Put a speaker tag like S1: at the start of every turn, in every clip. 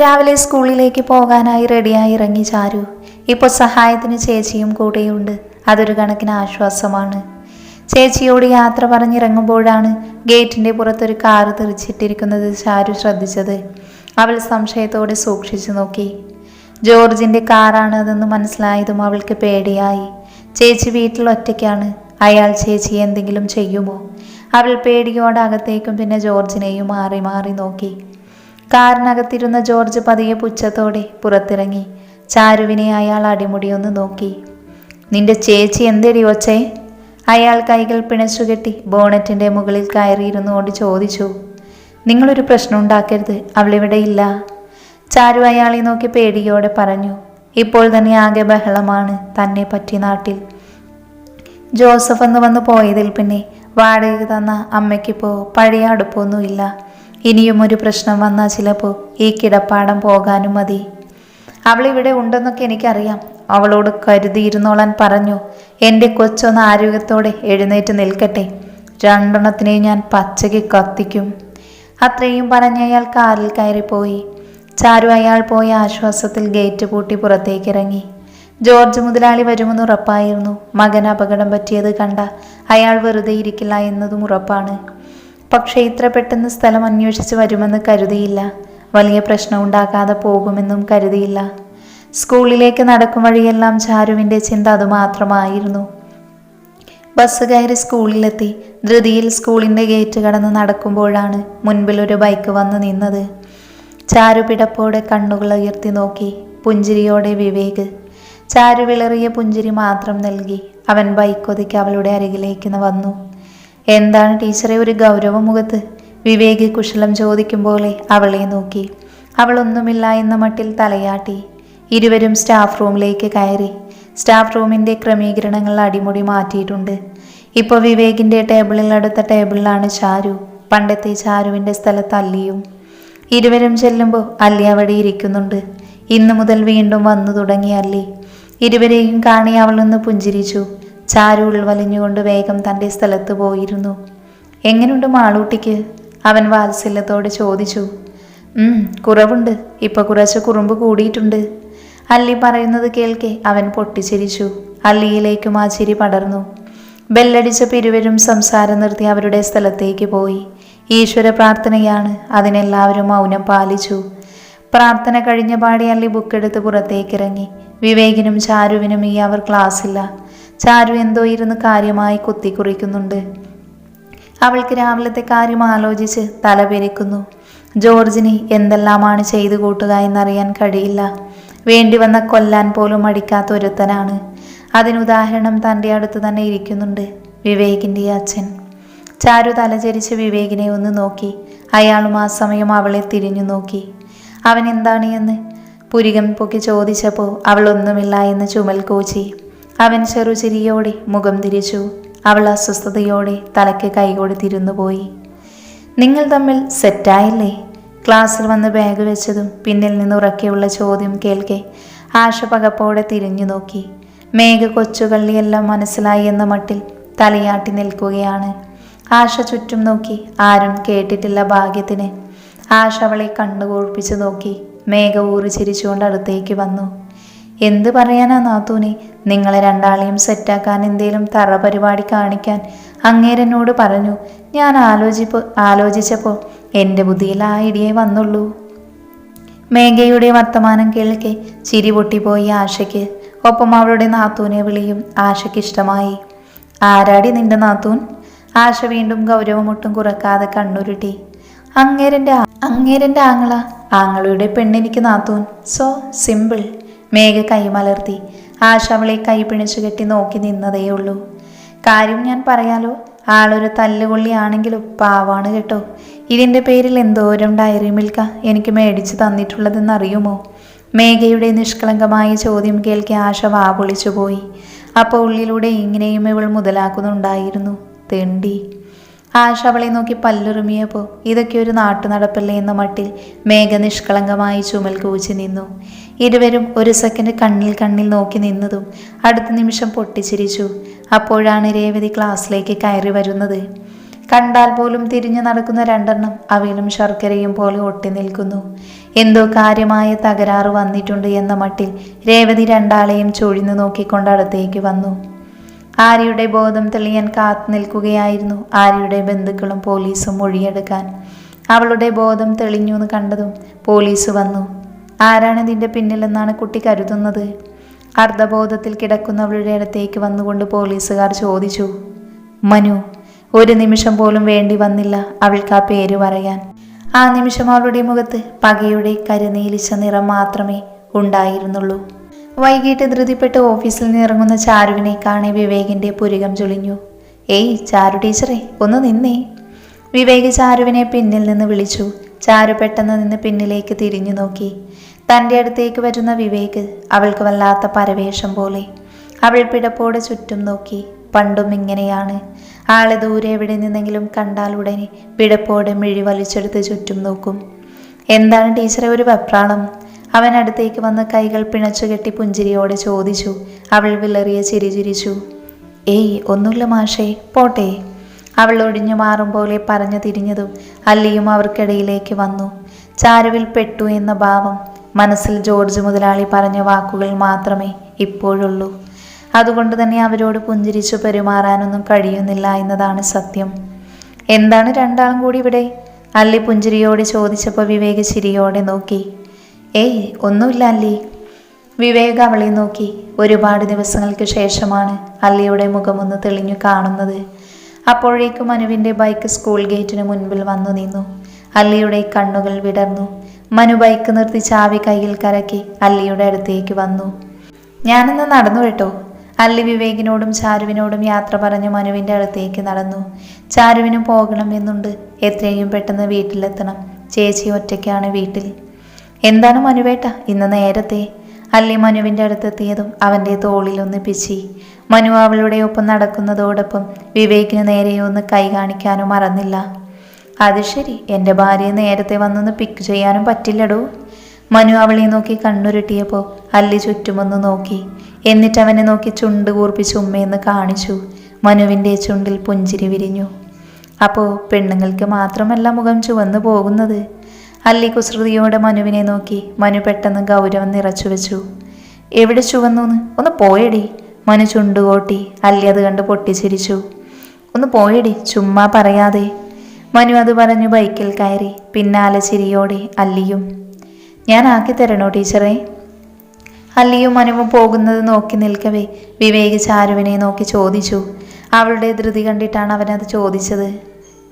S1: രാവിലെ സ്കൂളിലേക്ക് പോകാനായി റെഡിയായി ഇറങ്ങി ചാരു. ഇപ്പോൾ സഹായത്തിന് ചേച്ചിയും കൂടെയുണ്ട്. അതൊരു കണക്കിന് ആശ്വാസമാണ്. ചേച്ചിയോട് യാത്ര പറഞ്ഞിറങ്ങുമ്പോഴാണ് ഗേറ്റിന്റെ പുറത്തൊരു കാറ് തെറിച്ചിട്ടിരിക്കുന്നത് ചാരു ശ്രദ്ധിച്ചത്. അവൾ സംശയത്തോടെ സൂക്ഷിച്ചു നോക്കി. ജോർജിന്റെ കാറാണ് അതെന്ന് മനസ്സിലായതും അവൾക്ക് പേടിയായി. ചേച്ചി വീട്ടിൽ ഒറ്റയ്ക്കാണ്. അയാൾ ചേച്ചി എന്തെങ്കിലും ചെയ്യുമോ? അവൾ പേടിയോടെ അകത്തേക്കും പിന്നെ ജോർജിനെയും മാറി മാറി നോക്കി. കാറിനകത്തിരുന്ന ജോർജ് പതിയെ പുച്ഛത്തോടെ പുറത്തിറങ്ങി. ചാരുവിനെ അയാൾ അടിമുടിയൊന്ന് നോക്കി. നിന്റെ ചേച്ചി എന്തേടി ഒച്ചേ? അയാൾ കൈകൾ പിണച്ചുകെട്ടി ബോണറ്റിന്റെ മുകളിൽ കയറിയിരുന്നുകൊണ്ട് ചോദിച്ചു. നിങ്ങളൊരു പ്രശ്നം ഉണ്ടാക്കരുത് അവളിവിടെ ഇല്ല. ചാരു അയാളെ നോക്കി പേടിയോടെ പറഞ്ഞു. ഇപ്പോൾ തന്നെ ആകെ ബഹളമാണ് തന്നെ പറ്റി നാട്ടിൽ. ജോസഫ് എന്ന് വന്ന് പോയതിൽ പിന്നെ വാടക തന്ന അമ്മയ്ക്കിപ്പോൾ പഴയ അടുപ്പൊന്നുമില്ല. ഇനിയും ഒരു പ്രശ്നം വന്നാൽ ചിലപ്പോൾ ഈ കിടപ്പാടം പോകാനും മതി. അവൾ ഇവിടെ ഉണ്ടെന്നൊക്കെ എനിക്കറിയാം. അവളോട് കരുതിയിരുന്നോളാൻ പറഞ്ഞു. എന്റെ കൊച്ചൊന്ന് ആരോഗ്യത്തോടെ എഴുന്നേറ്റ് നിൽക്കട്ടെ. രണ്ടെണ്ണത്തിനെയും ഞാൻ പച്ചയ്ക്ക് കത്തിക്കും. അത്രയും പറഞ്ഞ് അയാൾ കാറിൽ കയറിപ്പോയി. ചാരു അയാൾ പോയ ആശ്വാസത്തിൽ ഗേറ്റ് പൂട്ടി പുറത്തേക്കിറങ്ങി ജോർജ് മുതലാളി വരുമെന്ന് ഉറപ്പായിരുന്നു. മകൻ അപകടം പറ്റിയത് കണ്ട അയാൾ വെറുതെ ഇരിക്കില്ല എന്നതും ഉറപ്പാണ്. പക്ഷേ ഇത്ര പെട്ടെന്ന് സ്ഥലം അന്വേഷിച്ച് വരുമെന്ന് കരുതിയില്ല. വലിയ പ്രശ്നം ഉണ്ടാക്കാതെ പോകുമെന്നും കരുതിയില്ല. സ്കൂളിലേക്ക് നടക്കും വഴിയെല്ലാം ചാരുവിന്റെ ചിന്ത അതുമാത്രമായിരുന്നു. ബസ് കയറി സ്കൂളിലെത്തി. ധൃതിയിൽ സ്കൂളിന്റെ ഗേറ്റ് കടന്ന് നടക്കുമ്പോഴാണ് മുൻപിൽ ഒരു ബൈക്ക് വന്ന് നിന്നത്. ചാരു പിടപ്പോടെ കണ്ണുകൾ ഉയർത്തി നോക്കി. പുഞ്ചിരിയോടെ വിവേക്. ചാരു വിളറിയ പുഞ്ചിരി മാത്രം നൽകി. അവൻ ബൈക്ക് ഒതുക്കി അവളുടെ അരികിലേക്ക് വന്നു. എന്താണ് ടീച്ചറെ ഒരു ഗൗരവ മുഖത്ത് വിവേകി കുശലം ചോദിക്കും പോലെ അവളെ നോക്കി. അവളൊന്നുമില്ല എന്ന മട്ടിൽ തലയാട്ടി. ഇരുവരും സ്റ്റാഫ് റൂമിലേക്ക് കയറി. സ്റ്റാഫ് റൂമിന്റെ ക്രമീകരണങ്ങൾ അടിമുടി മാറ്റിയിട്ടുണ്ട്. ഇപ്പോൾ വിവേകിന്റെ ടേബിളിൽ അടുത്ത ടേബിളിലാണ് ചാരു. പണ്ടത്തെ ചാരുവിന്റെ സ്ഥലത്ത് അല്ലിയും. ഇരുവരും ചെല്ലുമ്പോൾ അല്ലി അവിടെ ഇരിക്കുന്നുണ്ട്. ഇന്നു മുതൽ വീണ്ടും വന്നു തുടങ്ങി അല്ലി. ഇരുവരെയും കാണി അവളൊന്ന് പുഞ്ചിരിച്ചു. ചാരു ഉൾവലിഞ്ഞുകൊണ്ട് വേഗം തന്റെ സ്ഥലത്ത് പോയിരുന്നു. എങ്ങനെയുണ്ട് മാളൂട്ടിക്ക്? അവൻ വാത്സല്യത്തോടെ ചോദിച്ചു. കുറവുണ്ട്. ഇപ്പൊ കുറച്ച് കുറുമ്പ് കൂടിയിട്ടുണ്ട്. അല്ലി പറയുന്നത് കേൾക്കെ അവൻ പൊട്ടിച്ചിരിച്ചു. അല്ലിയിലേക്കും ആ ചിരി പടർന്നു. ബെല്ലടിച്ച പിരുവരും സംസാരം നിർത്തി അവരുടെ സ്ഥലത്തേക്ക് പോയി. ഈശ്വര പ്രാർത്ഥനയാണ്. അതിനെല്ലാവരും മൗനം പാലിച്ചു. പ്രാർത്ഥന കഴിഞ്ഞ പാടി അല്ലി ബുക്കെടുത്ത് പുറത്തേക്കിറങ്ങി. വിവേകിനും ചാരുവിനും ഈ അവർ ക്ലാസ്സില്ല. ചാരു എന്തോ ഇരുന്ന് കാര്യമായി കുത്തിക്കുറിക്കുന്നുണ്ട് അവൾക്ക് രാവിലത്തെ കാര്യം ആലോചിച്ച് തലപെരിക്കുന്നു ജോർജിന് എന്തെല്ലാമാണ് ചെയ്തു കൂട്ടുക എന്നറിയാൻ കഴിയില്ല. വേണ്ടി വന്ന കൊല്ലാൻ പോലും മടിക്കാത്ത ഒരുത്തനാണ്. അതിനുദാഹരണം തന്റെ അടുത്ത് തന്നെ ഇരിക്കുന്നുണ്ട് വിവേകിന്റെ അച്ഛൻ. ചാരു തലചരിച്ച് വിവേകിനെ ഒന്ന് നോക്കി. അയാളും ആ സമയം അവളെ തിരിഞ്ഞു നോക്കി. അവൻ എന്താണ് എന്ന് പുരികം പൊക്കി ചോദിച്ചപ്പോൾ അവൾ ഒന്നുമില്ല എന്ന് ചുമൽ കോച്ചി. അവൻ ചെറുചിരിയോടെ മുഖം തിരിച്ചു. അവൾ അസ്വസ്ഥതയോടെ തലയ്ക്ക് കൈകൊടുത്തിരുന്നു പോയി. നിങ്ങൾ തമ്മിൽ സെറ്റായില്ലേ? ക്ലാസ്സിൽ വന്ന് ബാഗ് വെച്ചതും പിന്നിൽ നിന്ന് ഉറക്കെയുള്ള ചോദ്യം കേൾക്കെ ആശ പകപ്പോടെ തിരിഞ്ഞു നോക്കി. മേഘ കൊച്ചുകള്ളിയെല്ലാം മനസ്സിലായി എന്ന മട്ടിൽ തലയാട്ടി നിൽക്കുകയാണ്. ആശ ചുറ്റും നോക്കി. ആരും കേട്ടിട്ടില്ല ഭാഗ്യത്തിന്. ആശ അവളെ കണ്ണുകൂർപ്പിച്ചു നോക്കി. മേഘ ഊറി ചിരിച്ചുകൊണ്ട് അടുത്തേക്ക് വന്നു. എന്ത് പറയാനാ നാത്തൂനെ? നിങ്ങളെ രണ്ടാളെയും സെറ്റാക്കാൻ എന്തേലും തറ പരിപാടി കാണിക്കാൻ അങ്ങേരെന്നോട് പറഞ്ഞു. ഞാൻ ആലോചിപ്പോ ആലോചിച്ചപ്പോൾ എന്റെ ബുദ്ധിയിൽ ആ ഐഡിയ വന്നുള്ളൂ. മേഘയുടെ വർത്തമാനം കേൾക്കെ ചിരി പൊട്ടിപ്പോയി ആശയ്ക്ക്. ഒപ്പം അവളുടെ നാത്തൂനെ വിളിയും ആശയ്ക്ക് ഇഷ്ടമായി. ആരാടി നിന്റെ നാത്തൂൻ? ആശ വീണ്ടും ഗൗരവമൊട്ടും കുറക്കാതെ കണ്ണുരുട്ടി. അങ്ങേരന്റെ അങ്ങേരന്റെ ആങ്ങള ആങ്ങളുടെ പെണ്ണെനിക്ക് നാത്തൂൻ. So simple. മേഘ കൈമലർത്തി ആശ അവളെ കൈ പിണിച്ചു കെട്ടി നോക്കി നിന്നതേയുള്ളൂ. കാര്യം ഞാൻ പറയാലോ ആളൊരു തല്ലുകൊള്ളിയാണെങ്കിലും പാവാണ് കേട്ടോ. ഇതിന്റെ പേരിൽ എന്തോരം ഡയറി മിൽക്ക എനിക്ക് മേടിച്ചു തന്നിട്ടുള്ളതെന്ന് അറിയുമോ മേഘയുടെ നിഷ്കളങ്കമായ ചോദ്യം കേൾക്കി ആശ വാപൊളിച്ചു പോയി. അപ്പോൾ ഉള്ളിലൂടെ ഇങ്ങനെയും ഇവൾ മുതലാക്കുന്നുണ്ടായിരുന്നു. തെണ്ടി. ആശ അവളെ നോക്കി പല്ലുറുമിയപ്പോൾ ഇതൊക്കെ ഒരു നാട്ടു നടപ്പല്ലേ എന്ന മട്ടിൽ മേഘ നിഷ്കളങ്കമായി ചുമൽ കൂച്ചി നിന്നു. ഇരുവരും ഒരു സെക്കൻഡ് കണ്ണിൽ കണ്ണിൽ നോക്കി നിന്നതും അടുത്ത നിമിഷം പൊട്ടിച്ചിരിച്ചു. അപ്പോഴാണ് രേവതി ക്ലാസ്സിലേക്ക് കയറി വരുന്നത്. കണ്ടാൽ പോലും തിരിഞ്ഞു നടക്കുന്ന രണ്ടെണ്ണം അവയിലും ശർക്കരയും പോലെ ഒട്ടി നിൽക്കുന്നു. എന്തോ കാര്യമായ തകരാറ് വന്നിട്ടുണ്ട് എന്ന മട്ടിൽ രേവതി രണ്ടാളെയും ചൊഴിഞ്ഞു നോക്കിക്കൊണ്ട് അടുത്തേക്ക് വന്നു. ആര്യയുടെ ബോധം തെളിയാൻ കാത്തു നിൽക്കുകയായിരുന്നു ആര്യയുടെ ബന്ധുക്കളും പോലീസും മൊഴിയെടുക്കാൻ. അവളുടെ ബോധം തെളിഞ്ഞു എന്ന് കണ്ടതും പോലീസ് വന്നു. ആരാണ് ഇതിന്റെ പിന്നിലെന്നാണ് കുട്ടി കരുതുന്നത്? അർദ്ധബോധത്തിൽ കിടക്കുന്നവളുടെ അടുത്തേക്ക് വന്നുകൊണ്ട് പോലീസുകാർ ചോദിച്ചു മനു ഒരു നിമിഷം പോലും വേണ്ടി വന്നില്ല അവൾക്ക് ആ പേര് പറയാൻ. ആ നിമിഷം അവളുടെ മുഖത്ത് പകയുടെ കരുനീലിച്ച നിറം മാത്രമേ ഉണ്ടായിരുന്നുള്ളൂ. വൈകിട്ട് ധൃതിപ്പെട്ട് ഓഫീസിൽ നിന്ന് ഇറങ്ങുന്ന ചാരുവിനെ കാണി വിവേകിന്റെ പുരികം ചൊളിഞ്ഞു ഏയ് ചാരു ടീച്ചറെ ഒന്ന് നിന്നേ. വിവേക് ചാരുവിനെ പിന്നിൽ നിന്ന് വിളിച്ചു ചാരു പെട്ടെന്ന് നിന്ന് പിന്നിലേക്ക് തിരിഞ്ഞു നോക്കി. തന്റെ അടുത്തേക്ക് വരുന്ന വിവേക് അവൾക്ക് വല്ലാത്ത പരവേഷം പോലെ. അവൾ പിടപ്പോടെ ചുറ്റും നോക്കി. പണ്ടും ഇങ്ങനെയാണ്. ആളെ ദൂരെ എവിടെ നിന്നെങ്കിലും കണ്ടാൽ ഉടനെ പിടപ്പോടെ മിഴി വലിച്ചെടുത്ത് ചുറ്റും നോക്കും. എന്താണ് ടീച്ചറെ ഒരു വെപ്രാളം? അവൻ അടുത്തേക്ക് വന്ന് കൈകൾ പിണച്ചു കെട്ടി പുഞ്ചിരിയോടെ ചോദിച്ചു. അവൾ വിളറിയ ചിരിചിരിച്ചു ഏയ് ഒന്നുമില്ല മാഷേ പോട്ടെ. അവൾ ഒഴിഞ്ഞു മാറും പോലെ പറഞ്ഞു തിരിഞ്ഞതും അല്ലിയും അവർക്കിടയിലേക്ക് വന്നു. ചാരുവിൽ പെട്ടു എന്ന ഭാവം മനസ്സിൽ ജോർജ് മുതലാളി പറഞ്ഞ വാക്കുകൾ മാത്രമേ ഇപ്പോഴുള്ളൂ. അതുകൊണ്ട് തന്നെ അവരോട് പുഞ്ചിരിച്ചു പെരുമാറാനൊന്നും കഴിയുന്നില്ല എന്നതാണ് സത്യം. എന്താണ് രണ്ടാളും കൂടി ഇവിടെ? അല്ലി പുഞ്ചിരിയോട് ചോദിച്ചപ്പോൾ വിവേക് ചിരിയോടെ നോക്കി. ഏയ് ഒന്നുമില്ല അല്ലി. വിവേക് അവളെ നോക്കി. ഒരുപാട് ദിവസങ്ങൾക്ക് ശേഷമാണ് അല്ലിയുടെ മുഖമൊന്ന് തെളിഞ്ഞു കാണുന്നത്. അപ്പോഴേക്കും മനുവിന്റെ ബൈക്ക് സ്കൂൾ ഗേറ്റിന് മുൻപിൽ വന്നു നിന്നു. അല്ലിയുടെ കണ്ണുകൾ വിടർന്നു. മനു ബൈക്ക് നിർത്തി ചാവി കയ്യിൽ കരക്കി അല്ലിയുടെ അടുത്തേക്ക് വന്നു. ഞാനിന്ന് നടന്നു കേട്ടോ. അല്ലി വിവേകിനോടും ചാരുവിനോടും യാത്ര പറഞ്ഞ് മനുവിന്റെ അടുത്തേക്ക് നടന്നു. ചാരുവിന് പോകണം എന്നുണ്ട്. എത്രയും പെട്ടെന്ന് വീട്ടിലെത്തണം. ചേച്ചി ഒറ്റയ്ക്കാണ് വീട്ടിൽ. എന്താണ് മനുവേട്ട? ഇന്ന് നേരത്തെ. അല്ലി മനുവിന്റെ അടുത്തെത്തിയതും അവന്റെ തോളിലൊന്ന് പിച്ചി. മനു അവളുടെ ഒപ്പം നടക്കുന്നതോടൊപ്പം വിവേകിന് നേരെ ഒന്ന് കൈ കാണിക്കാനും മറന്നില്ല. അത് ശരി എന്റെ ഭാര്യയെ നേരത്തെ വന്നൊന്ന് പിക്ക് ചെയ്യാനും പറ്റില്ലടോ. മനു അവളെ നോക്കി കണ്ണുരുട്ടിയപ്പോൾ അല്ലി ചുറ്റുമൊന്ന് നോക്കി. എന്നിട്ട് അവനെ നോക്കി ചുണ്ട് കൂർപ്പിച്ച് ഉമ്മയെന്ന് കാണിച്ചു. മനുവിന്റെ ചുണ്ടിൽ പുഞ്ചിരി വിരിഞ്ഞു. അപ്പോൾ പെണ്ണുങ്ങൾക്ക് മാത്രമല്ല മുഖം ചുവന്നു പോകുന്നത്? അല്ലി കുസൃതിയോടെ മനുവിനെ നോക്കി. മനു പെട്ടെന്ന് ഗൗരവം നിറച്ചു വെച്ചു എവിടെ ചുവന്നൂന്ന്? ഒന്ന് പോയടി. മനു ചുണ്ടുകോട്ടി. അല്ലി അത് കണ്ട് പൊട്ടിച്ചിരിച്ചു. ഒന്ന് പോയടി ചുമ്മാ പറയാതെ. മനു അത് പറഞ്ഞു ബൈക്കിൽ കയറി. പിന്നാലെ ചിരിയോടെ അല്ലിയും ഞാൻ ആക്കി തരണോ ടീച്ചറെ? അല്ലിയും മനുവും പോകുന്നത് നോക്കി നിൽക്കവേ വിവേക് ചാരുവിനെ നോക്കി ചോദിച്ചു. അവളുടെ ധൃതി കണ്ടിട്ടാണ് അവനത് ചോദിച്ചത്.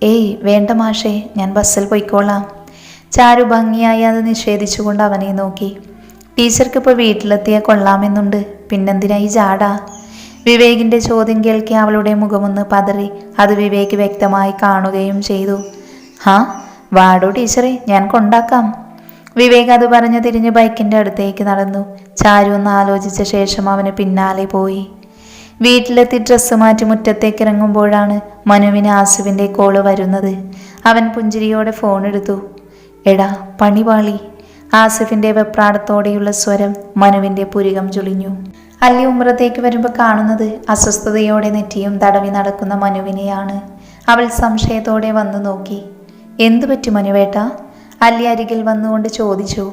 S1: ഏയ് വേണ്ട മാഷേ ഞാൻ ബസ്സിൽ പോയിക്കോളാം. ചാരു ഭംഗിയായി അത് നിഷേധിച്ചുകൊണ്ട് അവനെ നോക്കി. ടീച്ചർക്ക് ഇപ്പോൾ വീട്ടിലെത്തിയാൽ കൊള്ളാമെന്നുണ്ട്. പിന്നെന്തിനായി ജാടാ വിവേകിന്റെ ചോദ്യം കേൾക്കി അവളുടെ മുഖമൊന്ന് പതറി അത് വിവേക് വ്യക്തമായി കാണുകയും ചെയ്തു. ഹാ വാടോ ടീച്ചറെ ഞാൻ കൊണ്ടാക്കാം. വിവേക് അത് പറഞ്ഞ് തിരിഞ്ഞ് ബൈക്കിന്റെ അടുത്തേക്ക് നടന്നു. ചാരു ഒന്ന് ആലോചിച്ച ശേഷം അവന് പിന്നാലെ പോയി. വീട്ടിലെത്തി ഡ്രസ്സ് മാറ്റി മുറ്റത്തേക്ക് ഇറങ്ങുമ്പോഴാണ് മനുവിന് ആസുവിന്റെ കോൾ വരുന്നത്. അവൻ പുഞ്ചിരിയോടെ ഫോൺ എടുത്തു. എടാ പണിവാളി. ആസിഫിന്റെ വെപ്രാടത്തോടെയുള്ള സ്വരം മനുവിന്റെ പുരികം ചൊളിഞ്ഞു അല്ലി ഉമ്രത്തേക്ക് വരുമ്പോൾ കാണുന്നത് അസ്വസ്ഥതയോടെ നെറ്റിയും തടവി നടക്കുന്ന മനുവിനെയാണ്. അവൾ സംശയത്തോടെ വന്നു നോക്കി. എന്തു പറ്റി മനുവേട്ട? അല്ലി അരികിൽ വന്നുകൊണ്ട് ചോദിച്ചു.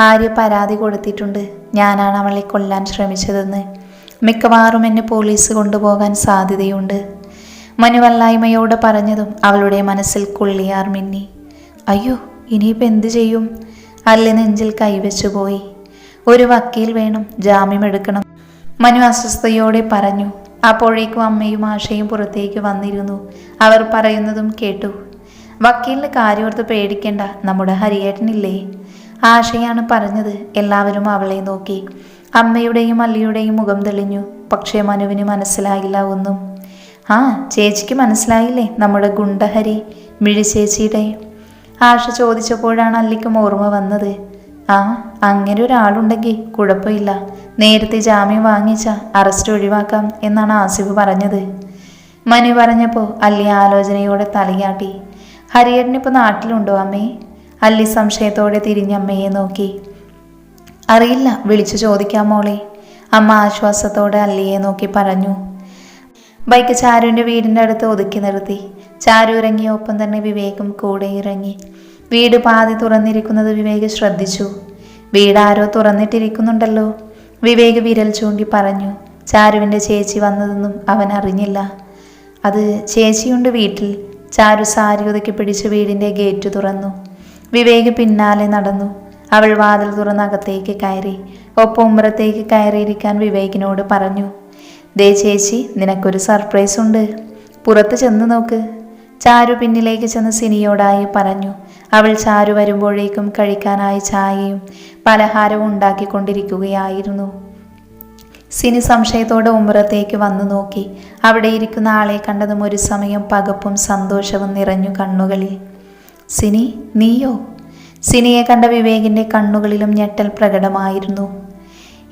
S1: ആര്യ പരാതി കൊടുത്തിട്ടുണ്ട്. ഞാനാണ് അവളെ കൊല്ലാൻ ശ്രമിച്ചതെന്ന്. മിക്കവാറും എന്നെ പോലീസ് കൊണ്ടുപോകാൻ സാധ്യതയുണ്ട്. മനുവല്ലായ്മയോട് പറഞ്ഞതും അവളുടെ മനസ്സിൽ കുള്ളിയാർ മിന്നി അയ്യോ ഇനിയിപ്പോൾ എന്തു ചെയ്യും? അല്ലെ നെഞ്ചിൽ കൈവച്ചു പോയി. ഒരു വക്കീൽ വേണം ജാമ്യം എടുക്കണം. മനു അസ്വസ്ഥയോടെ പറഞ്ഞു. അപ്പോഴേക്കും അമ്മയും ആശയും പുറത്തേക്ക് വന്നിരുന്നു. അവർ പറയുന്നതും കേട്ടു. വക്കീലിന് കാര്യോർത്ത് പേടിക്കേണ്ട നമ്മുടെ ഹരിയേട്ടനില്ലേ? ആശയാണ് പറഞ്ഞത്. എല്ലാവരും അവളെ നോക്കി. അമ്മയുടെയും അല്ലിയുടെയും മുഖം തെളിഞ്ഞു. പക്ഷേ മനുവിന് മനസ്സിലായില്ല ഒന്നും. ആ ചേച്ചിക്ക് മനസ്സിലായില്ലേ? നമ്മുടെ ഗുണ്ടഹരി മിഴി ചേച്ചിയുടെ ആശ ചോദിച്ചപ്പോഴാണ് അല്ലിക്കും ഓർമ്മ വന്നത്. ആ അങ്ങനെ ഒരാളുണ്ടെങ്കിൽ കുഴപ്പമില്ല. നേരത്തെ ജാമ്യം വാങ്ങിച്ച അറസ്റ്റ് ഒഴിവാക്കാം എന്നാണ് ആസിഫ് പറഞ്ഞത്. മനു പറഞ്ഞപ്പോൾ അല്ലി ആലോചനയോടെ തലയാട്ടി. ഹരിയേട്ടനിപ്പോൾ നാട്ടിലുണ്ടോ അമ്മേ? അല്ലി സംശയത്തോടെ തിരിഞ്ഞമ്മയെ നോക്കി. അറിയില്ല വിളിച്ചു ചോദിക്കാം മോളെ. അമ്മ ആശ്വാസത്തോടെ അല്ലിയെ നോക്കി പറഞ്ഞു. ബൈക്ക് ചാരുവിന്റെ വീടിന്റെ അടുത്ത് ഒതുക്കി നിർത്തി. ചാരു ഇറങ്ങിയ ഒപ്പം തന്നെ വിവേകും കൂടെ ഇറങ്ങി. വീട് പാതി തുറന്നിരിക്കുന്നത് വിവേക് ശ്രദ്ധിച്ചു. വീട് ആരോ തുറന്നിട്ടിരിക്കുന്നുണ്ടല്ലോ. വിവേക് വിരൽ ചൂണ്ടി പറഞ്ഞു ചാരുവിന്റെ ചേച്ചി വന്നതെന്നും അവൻ അറിഞ്ഞില്ല. അത് ചേച്ചിയുണ്ട് വീട്ടിൽ. ചാരു സാരി ഒതുക്കി പിടിച്ച് വീടിന്റെ ഗേറ്റ് തുറന്നു. വിവേക് പിന്നാലെ നടന്നു. അവൾ വാതിൽ തുറന്നകത്തേക്ക് കയറി. ഒപ്പം ഉമ്പ്രത്തേക്ക് കയറിയിരിക്കാൻ വിവേകിനോട് പറഞ്ഞു ദേ ചേച്ചി നിനക്കൊരു സർപ്രൈസ് ഉണ്ട് പുറത്ത് ചെന്ന് നോക്ക്. ചാരു പിന്നിലേക്ക് ചെന്ന് സിനിയോടായി പറഞ്ഞു. അവൾ ചാരു വരുമ്പോഴേക്കും കഴിക്കാനായി ചായയും പലഹാരവും ഉണ്ടാക്കിക്കൊണ്ടിരിക്കുകയായിരുന്നു. സിനി സംശയത്തോടെ ഉമ്മറത്തേക്ക് വന്നു നോക്കി. അവിടെ ഇരിക്കുന്ന ആളെ കണ്ടതും ഒരു സമയം പകപ്പും സന്തോഷവും നിറഞ്ഞു കണ്ണുകളിൽ. സിനി നീയോ? സിനിയെ കണ്ട വിവേകിന്റെ കണ്ണുകളിലും ഞെട്ടൽ പ്രകടമായിരുന്നു.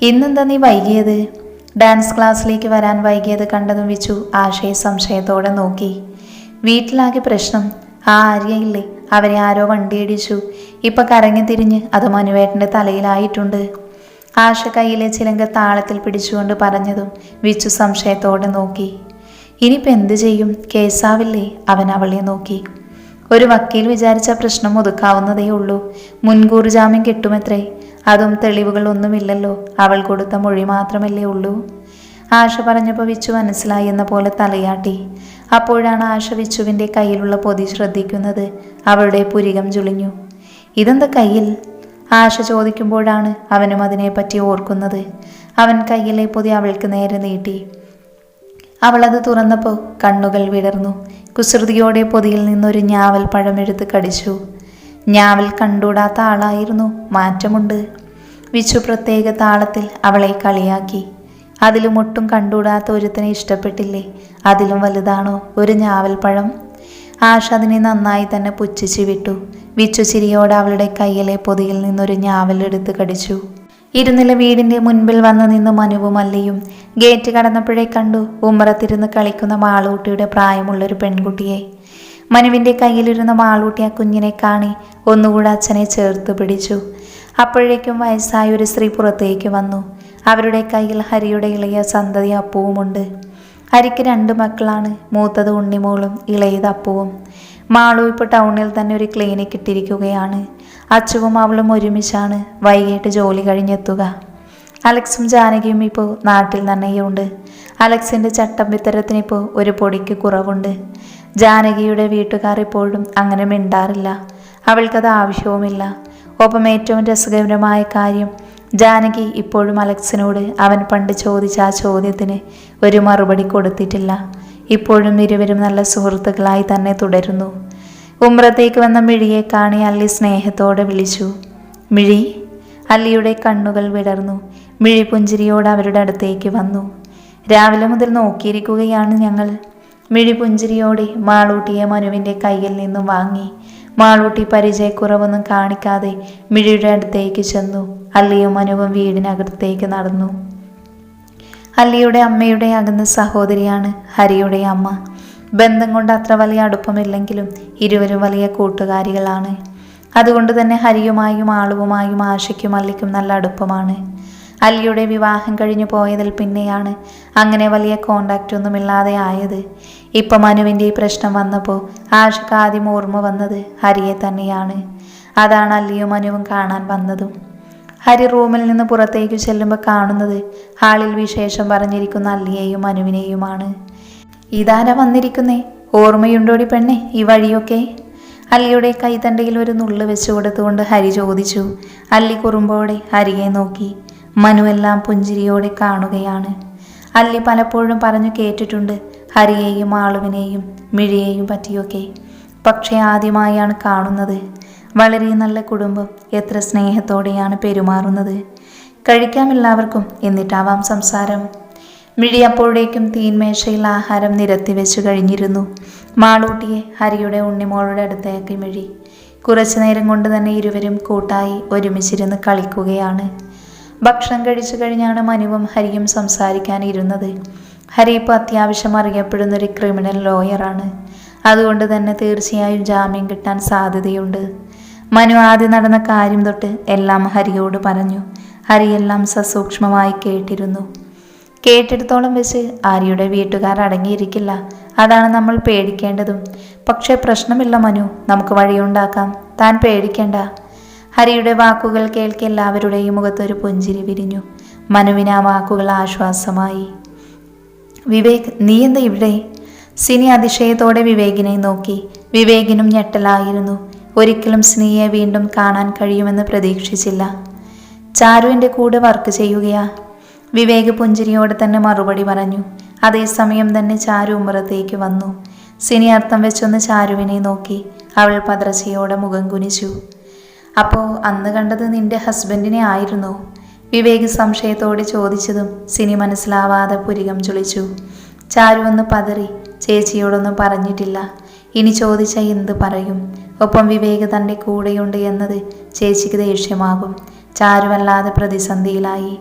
S1: ഇന്നെന്താ നീ വൈകിയത്? ഡാൻസ് ക്ലാസ്സിലേക്ക് വരാൻ വൈകിയത് കണ്ടതും വിച്ചു ആശയ സംശയത്തോടെ നോക്കി. വീട്ടിലാകെ പ്രശ്നം. ആ ആര്യയില്ലേ? അവരെ ആരോ വണ്ടിയിടിച്ചു. ഇപ്പൊ കറങ്ങി തിരിഞ്ഞ് അത് മനുവേട്ടന്റെ തലയിലായിട്ടുണ്ട്. ആശ കയ്യിലെ ചിലങ്ക താളത്തിൽ പിടിച്ചുകൊണ്ട് പറഞ്ഞതും വിച്ചു സംശയത്തോടെ നോക്കി. ഇനിയിപ്പോൾ എന്ത് ചെയ്യും? കേസാവില്ലേ അവൻ അവളെ നോക്കി. ഒരു വക്കീൽ വിചാരിച്ച പ്രശ്നം ഒതുക്കാവുന്നതേ ഉള്ളൂ. മുൻകൂർ ജാമ്യം കിട്ടുമത്രേ. അതും തെളിവുകളൊന്നുമില്ലല്ലോ. അവൾ കൊടുത്ത മൊഴി മാത്രമല്ലേ ഉള്ളൂ. ആശ പറഞ്ഞപ്പോൾ വിച്ചു മനസ്സിലായി എന്ന പോലെ തലയാട്ടി. അപ്പോഴാണ് ആശ വിച്ചുവിന്റെ കയ്യിലുള്ള പൊതി ശ്രദ്ധിക്കുന്നത്. അവളുടെ പുരികം ചുളിഞ്ഞു. ഇതെന്താ കയ്യിൽ? ആശ ചോദിക്കുമ്പോഴാണ് അവനും അതിനെപ്പറ്റി ഓർക്കുന്നത്. അവൻ കയ്യിലെ പൊതി അവൾക്ക് നേരെ നീട്ടി. അവളത് തുറന്നപ്പോൾ കണ്ണുകൾ വിടർന്നു. കുസൃതിയോടെ പൊതിയിൽ നിന്നൊരു ഞാവൽ പഴമെടുത്ത് കടിച്ചു. ഞാവൽ കണ്ടൂടാത്ത ആളായിരുന്നു. മാറ്റമുണ്ട്. വിച്ചു പ്രത്യേക താളത്തിൽ അവളെ കളിയാക്കി. അതിലും ഒട്ടും കണ്ടുകൂടാത്ത ഒരുത്തിനെ ഇഷ്ടപ്പെട്ടില്ലേ? അതിലും വലുതാണോ ഒരു ഞാവൽപ്പഴം പഴം? ആശ അതിനെ നന്നായി തന്നെ പുച്ഛിച്ചു വിട്ടു. വിച്ചു ചിരിയോടെ അവളുടെ കയ്യിലെ പൊതിയിൽ നിന്നൊരു ഞാവലെടുത്ത് കടിച്ചു. ഇരുന്നില വീടിന്റെ മുൻപിൽ വന്നു നിന്ന് മനുവും അല്ലയും. ഗേറ്റ് കടന്നപ്പോഴേ കണ്ടു ഉമ്മറത്തിരുന്ന് കളിക്കുന്ന മാളൂട്ടിയുടെ പ്രായമുള്ളൊരു പെൺകുട്ടിയെ. മനുവിന്റെ കയ്യിലിരുന്ന മാളൂട്ടി ആ കുഞ്ഞിനെ കാണി ഒന്നുകൂടെ അച്ഛനെ ചേർത്ത് പിടിച്ചു. അപ്പോഴേക്കും വയസ്സായ ഒരു സ്ത്രീ പുറത്തേക്ക് വന്നു. അവരുടെ കയ്യിൽ ഹരിയുടെ ഇളയ സന്തതി അപ്പുവുമുണ്ട്. ഹരിക്ക് രണ്ട് മക്കളാണ്. മൂത്തത് ഉണ്ണിമോളും ഇളയത് അപ്പുവും. മാളു ഇപ്പോൾ ടൗണിൽ തന്നെ ഒരു ക്ലിനിക് ഇട്ടിരിക്കുകയാണ്. അച്ചുവും അവളും ഒരുമിച്ചാണ് വൈകിട്ട് ജോലി കഴിഞ്ഞെത്തുക. അലക്സും ജാനകിയും ഇപ്പോൾ നാട്ടിൽ തന്നെയുണ്ട്. അലക്സിന്റെ ചട്ടം വിത്തരത്തിനിപ്പോൾ ഒരു പൊടിക്ക് കുറവുണ്ട്. ജാനകിയുടെ വീട്ടുകാർ ഇപ്പോഴും അങ്ങനെ മിണ്ടാറില്ല. അവൾക്കത് ആവശ്യവുമില്ല. ഒപ്പം ഏറ്റവും രസകരമായ കാര്യം ജാനകി ഇപ്പോഴും അലക്സിനോട് അവൻ പണ്ട് ചോദിച്ച ആ ചോദ്യത്തിന് ഒരു മറുപടി കൊടുത്തിട്ടില്ല. ഇപ്പോഴും ഇരുവരും നല്ല സുഹൃത്തുക്കളായി തന്നെ തുടരുന്നു. ഉമ്രത്തേക്ക് വന്ന മിഴിയെ കാണി അല്ലി സ്നേഹത്തോടെ വിളിച്ചു. മിഴി അല്ലിയുടെ കണ്ണുകൾ വിടർന്നു. മിഴി പുഞ്ചിരിയോട് അവരുടെ അടുത്തേക്ക് വന്നു. രാവിലെ മുതൽ നോക്കിയിരിക്കുകയാണ് ഞങ്ങൾ. മിഴി പുഞ്ചിരിയോടെ മാളൂട്ടിയെ മനുവിന്റെ കയ്യിൽ നിന്നും വാങ്ങി. മാളൂട്ടി പരിചയക്കുറവൊന്നും കാണിക്കാതെ മിഴിയുടെ അടുത്തേക്ക് ചെന്നു. അല്ലിയും മനുവും വീടിനകത്തേക്ക് നടന്നു. അല്ലിയുടെ അമ്മയുടെ അകന്ന സഹോദരിയാണ് ഹരിയുടെ അമ്മ. ബന്ധം കൊണ്ട് അത്ര വലിയ അടുപ്പമില്ലെങ്കിലും ഇരുവരും വലിയ കൂട്ടുകാരികളാണ്. അതുകൊണ്ട് തന്നെ ഹരിയുമായും ആളുവുമായും ആശയ്ക്കും അല്ലിക്കും നല്ല അടുപ്പമാണ്. അല്ലിയുടെ വിവാഹം കഴിഞ്ഞു പോയതിൽ പിന്നെയാണ് അങ്ങനെ വലിയ കോണ്ടാക്റ്റ് ഒന്നുമില്ലാതെ ആയത്. ഇപ്പം മനുവിന്റെ ഈ പ്രശ്നം വന്നപ്പോൾ ആശയ്ക്ക് ആദ്യം ഓർമ്മ വന്നത് ഹരിയെ തന്നെയാണ്. അതാണ് അല്ലിയും മനുവും കാണാൻ വന്നതും. ഹരി റൂമിൽ നിന്ന് പുറത്തേക്ക് ചെല്ലുമ്പോൾ കാണുന്നത് ഹാളിൽ വിശേഷം പറഞ്ഞിരിക്കുന്ന അല്ലിയെയും അനുവിനെയുമാണ് ഇതാരാ വന്നിരിക്കുന്നേ? ഓർമ്മയുണ്ടോടി പെണ്ണെ ഈ വഴിയൊക്കെ? അല്ലിയുടെ കൈത്തണ്ടയിൽ ഒരു നുള്ളു വെച്ചു കൊടുത്തുകൊണ്ട് ഹരി ചോദിച്ചു. അല്ലി കുറുമ്പോടെ ഹരിയെ നോക്കി. മനു എല്ലാം പുഞ്ചിരിയോടെ കാണുകയാണ്. അല്ലി പലപ്പോഴും പറഞ്ഞു കേട്ടിട്ടുണ്ട് ഹരിയെയും ആളുവിനെയും മിഴിയെയും പറ്റിയൊക്കെ. പക്ഷേ ആദ്യമായാണ് കാണുന്നത്. വളരെ നല്ല കുടുംബം എത്ര സ്നേഹത്തോടെയാണ് പെരുമാറുന്നത്. കഴിക്കാം എല്ലാവർക്കും എന്നിട്ടാവാം സംസാരം. മിഴി അപ്പോഴേക്കും തീൻമേശയിൽ ആഹാരം നിരത്തി വെച്ചു കഴിഞ്ഞിരുന്നു. മാളൂട്ടിയെ ഹരിയുടെ ഉണ്ണിമോളുടെ അടുത്തേക്ക് മിഴി. കുറച്ചു നേരം കൊണ്ട് തന്നെ ഇരുവരും കൂട്ടായി ഒരുമിച്ചിരുന്ന് കളിക്കുകയാണ്. ഭക്ഷണം കഴിച്ചു കഴിഞ്ഞാണ് മനുവും ഹരിയും സംസാരിക്കാനിരുന്നത്. ഹരി ഇപ്പോൾ അത്യാവശ്യം അറിയപ്പെടുന്നൊരു ക്രിമിനൽ ലോയറാണ്. അതുകൊണ്ട് തന്നെ തീർച്ചയായും ജാമ്യം കിട്ടാൻ സാധ്യതയുണ്ട്. മനു ആദ്യം നടന്ന കാര്യം തൊട്ട് എല്ലാം ഹരിയോട് പറഞ്ഞു. ഹരിയെല്ലാം സസൂക്ഷ്മമായി കേട്ടിരുന്നു. കേട്ടിടത്തോളം വെച്ച് ആര്യയുടെ വീട്ടുകാർ അടങ്ങിയിരിക്കില്ല. അതാണ് നമ്മൾ പേടിക്കേണ്ടതും. പക്ഷേ പ്രശ്നമില്ല മനു. നമുക്ക് വഴിയുണ്ടാക്കാം. താൻ പേടിക്കേണ്ട. ഹരിയുടെ വാക്കുകൾ കേൾക്കെ എല്ലാവരുടെയും മുഖത്തൊരു പുഞ്ചിരി വിരിഞ്ഞു. മനുവിന് ആ വാക്കുകൾ ആശ്വാസമായി. വിവേക് നീ എന്താ ഇവിടെ? സിനി അതിശയത്തോടെ വിവേകിനെ നോക്കി. വിവേകിനും ഞെട്ടലായിരുന്നു. ഒരിക്കലും സ്നേഹയെ വീണ്ടും കാണാൻ കഴിയുമെന്ന് പ്രതീക്ഷിച്ചില്ല. ചാരു എന്റെ കൂടെ വർക്ക് ചെയ്യുകയാ. വിവേക് പുഞ്ചിരിയോടെ തന്നെ മറുപടി പറഞ്ഞു. അതേസമയം തന്നെ ചാരു ഉമ്മറത്തേക്ക് വന്നു. സിനി അർത്ഥം വെച്ചൊന്ന് ചാരുവിനെ നോക്കി അവൾ പതർച്ചയോടെ മുഖം കുനിച്ചു. അപ്പോൾ അന്ന് കണ്ടത് നിന്റെ ഹസ്ബൻഡിനെ ആയിരുന്നു? വിവേക് സംശയത്തോടെ ചോദിച്ചതും സിനി മനസ്സിലാവാതെ പുരികം ചുളിച്ചു. ചാരു ഒന്ന് പതറി ചേച്ചിയോടൊന്നും പറഞ്ഞിട്ടില്ല. ഇനി ചോദിച്ച എന്ത് പറയും? ഒപ്പം വിവേക് തന്റെ കൂടെയുണ്ട് എന്നത് ചേച്ചിക്ക് ദേഷ്യമാകും. ചാരുവല്ലാതെ പ്രതിസന്ധിയിലായി.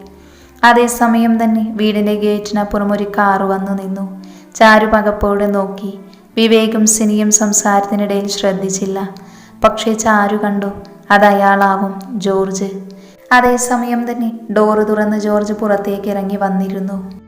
S1: അതേസമയം തന്നെ വീടിന്റെ ഗേറ്റിനപ്പുറം ഒരു കാറ് വന്നു നിന്നു. ചാരു പകപ്പോടെ നോക്കി. വിവേകും സിനിയും സംസാരത്തിനിടയിൽ ശ്രദ്ധിച്ചില്ല. പക്ഷേ ചാരു കണ്ടു അത് അയാളാവും ജോർജ്. അതേസമയം തന്നെ ഡോറ് തുറന്ന് ജോർജ് പുറത്തേക്ക് ഇറങ്ങി വന്നിരുന്നു.